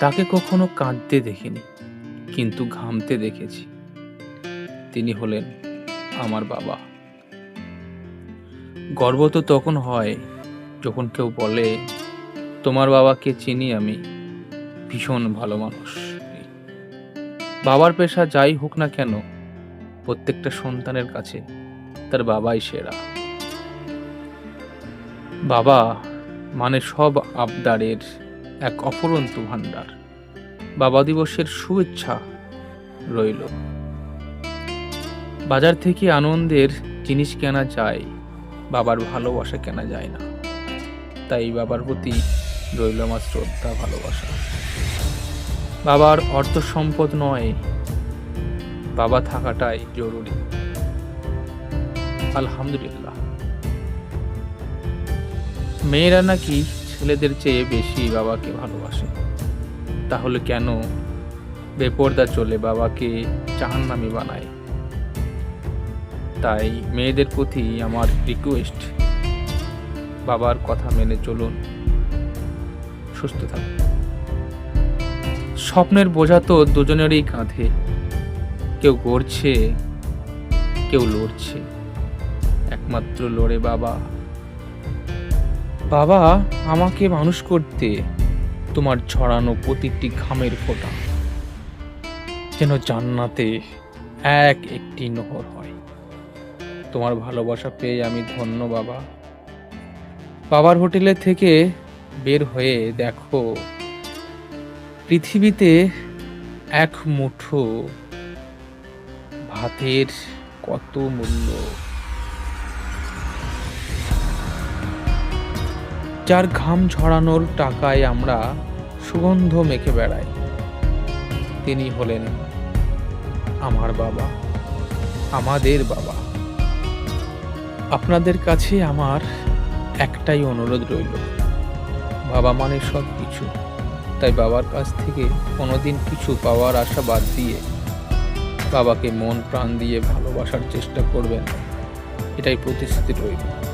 তাকে কখনো কাঁদতে দেখিনি, কিন্তু ঘামতে দেখেছি। তিনি হলেন আমার বাবা। গর্ব তো তখন হয় যখন কেউ বলে, তোমার বাবাকে চিনি আমি, ভীষণ ভালো মানুষ বাবার পেশা যাই হোক না কেন, প্রত্যেকটা সন্তানের কাছে তার বাবাই সেরা। বাবা মানে সব আবদারের এক অফুরন্ত ভাণ্ডার। বাবা দিবসের শুভেচ্ছা রইল। বাজার থেকে আনন্দের জিনিস কেনা যায়, বাবার ভালোবাসা কেনা যায় না। তাই বাবার প্রতি রইল আমার শ্রদ্ধা, ভালোবাসা। বাবার অর্থ সম্পদ নয়, বাবা থাকাটাই জরুরি। আলহামদুলিল্লাহ। মেয়েরা নাকি ছেলেদের চেয়ে বেশি বাবাকে ভালোবাসে। তাহলে কেন বেপর্দা চলে বাবাকে জাহান্নামি বানায়? তাই মেয়েদের প্রতি আমার রিকোয়েস্ট বাবার কথা মেনে চলুন। সুস্থ থাকুন। স্বপ্নের বোঝা তো দুজনেরই কাঁধে। কেউ গড়ছে, কেউ লড়ছে। একমাত্র লড়ে বাবা। বাবা, আমাকে মানুষ করতে তোমার ছড়ানো প্রতিটি ঘামের ফোঁটা যেন জান্নাতে এক একটি নহর হয়। তোমার ভালোবাসা পেয়ে আমি ধন্য বাবা। বাবার হোটেলে থেকে বের হয়ে দেখো, পৃথিবীতে এক মুঠো ভাতের কত মূল্য? যার ঘাম ঝরানোর টাকায় আমরা সুগন্ধ মেখে বেড়াই। তিনি হলেন আমার বাবা, আমাদের বাবা। আপনাদের কাছে আমার একটাই অনুরোধ রইল। বাবা মানে সব কিছু তাই বাবার কাছ থেকে কোনোদিন কিছু পাওয়ার আশা বাদ দিয়ে বাবাকে মন প্রাণ দিয়ে ভালোবাসার চেষ্টা করবেন। এটাই প্রতিশ্রুতি রইল।